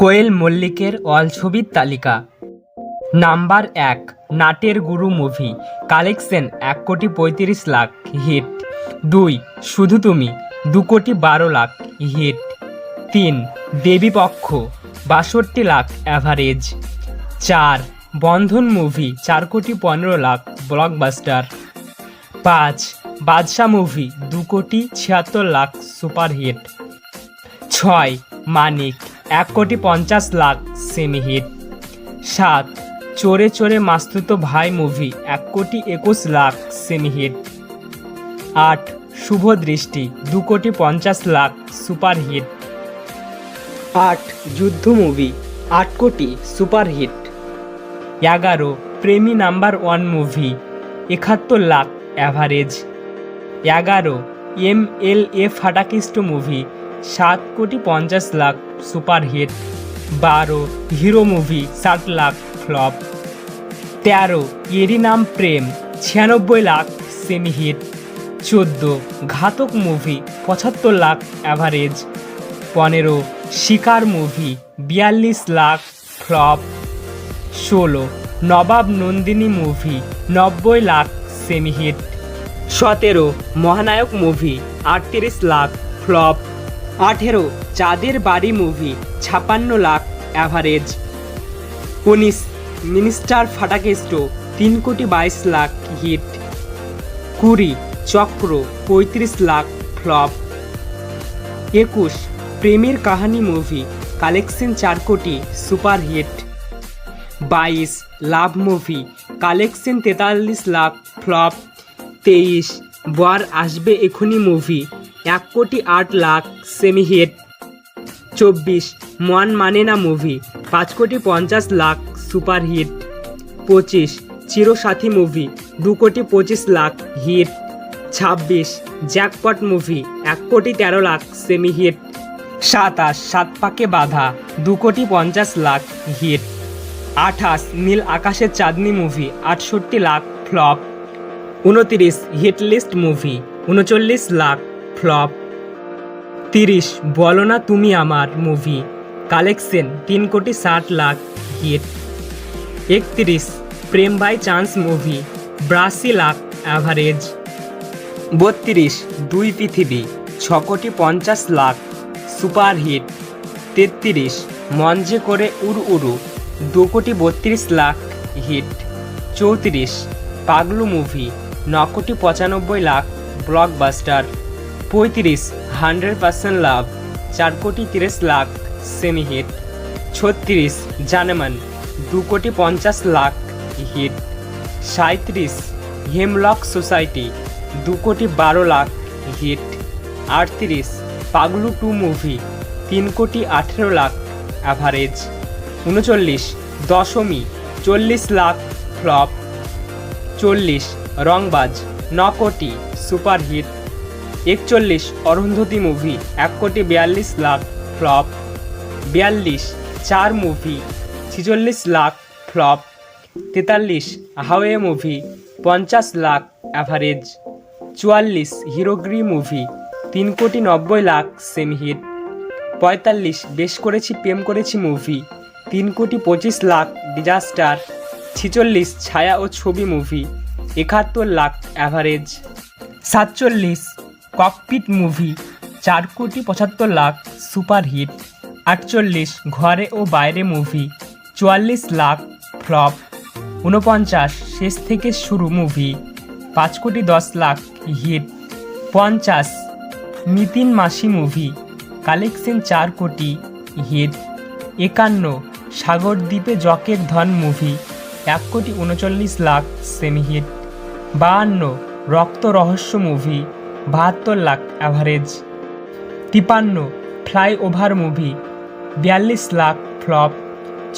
কোয়েল মল্লিকের অল ছবির তালিকা। নাম্বার এক, নাটের গুরু মুভি, কালেকশন এক কোটি পঁয়ত্রিশ লাখ, হিট। দুই, শুধু তুমি, দু কোটি বারো লাখ, হিট। তিন, দেবীপক্ষ, বাষট্টি লাখ অ্যাভারেজ চার, বন্ধন মুভি, চার কোটি পনেরো লাখ ব্লকবাস্টার পাঁচ, বাদশা মুভি, দু কোটি ছিয়াত্তর লাখ সুপারহিট ছয়, মানিক এক কোটি পঞ্চাশ লাখ সেমি হিট সাত চোরে চোরে মাস্তুতো ভাই মুভি এক কোটি একুশ লাখ সেমি হিট আট শুভ দৃষ্টি দু কোটি পঞ্চাশ লাখ সুপার হিট আট যুদ্ধ মুভি আট কোটি সুপার হিট এগারো প্রেমী নাম্বার ওয়ান মুভি একাত্তর লাখ অ্যাভারেজ। এগারো এম এল এ ফাটাকিস্ট মুভি সাত কোটি পঞ্চাশ লাখ সুপারহিট, বারো হিরো মুভি ষাট লাখ ফ্লপ, তেরো এরই নাম প্রেম, ছিয়ানব্বই লাখ সেমি হিট চোদ্দ ঘাতক মুভি, পঁচাত্তর লাখ অ্যাভারেজ, পনেরো শিকার মুভি, বিয়াল্লিশ লাখ ফ্লপ, ষোলো নবাব নন্দিনী মুভি, নব্বই লাখ সেমি হিট সতেরো মহানায়ক মুভি, আটত্রিশ লাখ ফ্লপ। আঠেরো, চাঁদের বাড়ি মুভি ছাপান্ন লাখ অ্যাভারেজ উনিশ মিনিস্টার ফাটাকেস্ট তিন কোটি বাইশ লাখ হিট কুড়ি, চক্র, পঁয়ত্রিশ লাখ ফ্লপ একুশ, প্রেমের কাহানি মুভি কালেকশন চার কোটি সুপার হিট বাইশ লাভ মুভি কালেকশন তেতাল্লিশ লাখ ফ্লপ তেইশ, বর আসবে এখনই মুভি এক কোটি আট লাখ সেমি হিট চব্বিশ মন মানে না মুভি পাঁচ কোটি পঞ্চাশ লাখ সুপার হিট পঁচিশ, চিরসাথী মুভি দু কোটি পঁচিশ লাখ হিট ছাব্বিশ জ্যাকপট মুভি এক কোটি তেরো লাখ সেমি হিট সাতাশ সাত পাকে বাধা, দু কোটি পঞ্চাশ লাখ হিট আঠাশ, নীল আকাশের চাঁদনি মুভি আটষট্টি লাখ ফ্লপ উনতিরিশ হিটলিস্ট মুভি উনচল্লিশ লাখ ফ্লপ। তিরিশ, বলো না তুমি আমার মুভি কালেকশন, তিন কোটি ষাট লাখ হিট একত্রিশ, প্রেম বাই চান্স মুভি বিরাশি লাখ অ্যাভারেজ বত্রিশ, দুই পৃথিবী, ছ কোটি পঞ্চাশ লাখ সুপার হিট তেত্রিশ মঞ্জে করে উড় উড়ু, দু কোটি বত্রিশ লাখ হিট চৌত্রিশ, পাগলু মুভি ন কোটি পঁচানব্বই লাখ ব্লকবাস্টার পঁয়ত্রিশ হান্ড্রেড পার্সেন্ট লাভ, চার কোটি তিরিশ লাখ সেমি হিট ছত্রিশ জানেমান দু কোটি পঞ্চাশ লাখ হিট সাঁত্রিশ হেমলক সোসাইটি, দু কোটি বারো লাখ হিট আটত্রিশ, পাগলু টু মুভি, তিন কোটি আঠেরো লাখ অ্যাভারেজ উনচল্লিশ, দশমী, চল্লিশ লাখ ফ্লপ চল্লিশ, রংবাজ, ন কোটি সুপারহিট একচল্লিশ অরুন্ধতি মুভি এক কোটি বিয়াল্লিশ লাখ ফ্লপ বিয়াল্লিশ, চার মুভি ছিচল্লিশ লাখ ফ্লপ তেতাল্লিশ, হাওয়ে মুভি পঞ্চাশ লাখ অ্যাভারেজ চুয়াল্লিশ, হিরোগ্রি মুভি তিন কোটি নব্বই লাখ সেমি হিট পঁয়তাল্লিশ, বেশ করেছি, প্রেম করেছি মুভি তিন কোটি পঁচিশ লাখ ডিজাস্টার ছিচল্লিশ, ছায়া ও ছবি মুভি একাত্তর লাখ অ্যাভারেজ সাতচল্লিশ ককপিট মুভি চার কোটি পঁচাত্তর লাখ সুপার হিট আটচল্লিশ ঘরে ও বাইরে মুভি চুয়াল্লিশ লাখ ফ্লপ ঊনপঞ্চাশ শেষ থেকে শুরু মুভি পাঁচ কোটি দশ লাখ হিট পঞ্চাশ নিতিন মাসি মুভি কালেকশন চার কোটি হিট একান্ন সাগরদ্বীপে জকের ধন মুভি এক কোটি উনচল্লিশ লাখ সেমি হিট বাহান্ন রক্ত রহস্য মুভি বাহাত্তর লাখ অ্যাভারেজ তিপান্ন ফ্লাইওভার মুভি বিয়াল্লিশ লাখ ফ্লপ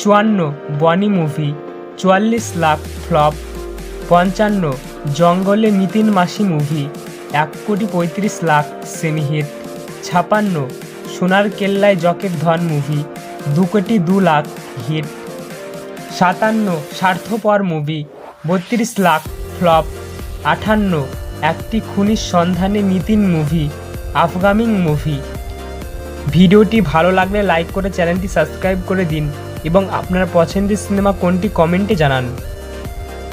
চুয়ান্ন, বনি মুভি চুয়াল্লিশ লাখ ফ্লপ পঞ্চান্ন, জঙ্গলে নিতিন মাসি মুভি এক কোটি পঁয়ত্রিশ লাখ সেমি হিট ছাপান্ন, সোনার কেল্লায় জকের ধন মুভি দু কোটি দু লাখ হিট সাতান্ন, স্বার্থপর মুভি বত্রিশ লাখ ফ্লপ আটান্ন একটি খুনির সন্ধানে নিতিন মুভি, আফগামিং মুভি। ভিডিওটি ভালো লাগলে লাইক করে চ্যানেলটি সাবস্ক্রাইব করে দিন এবং আপনার পছন্দের সিনেমা কোনটি কমেন্টে জানান।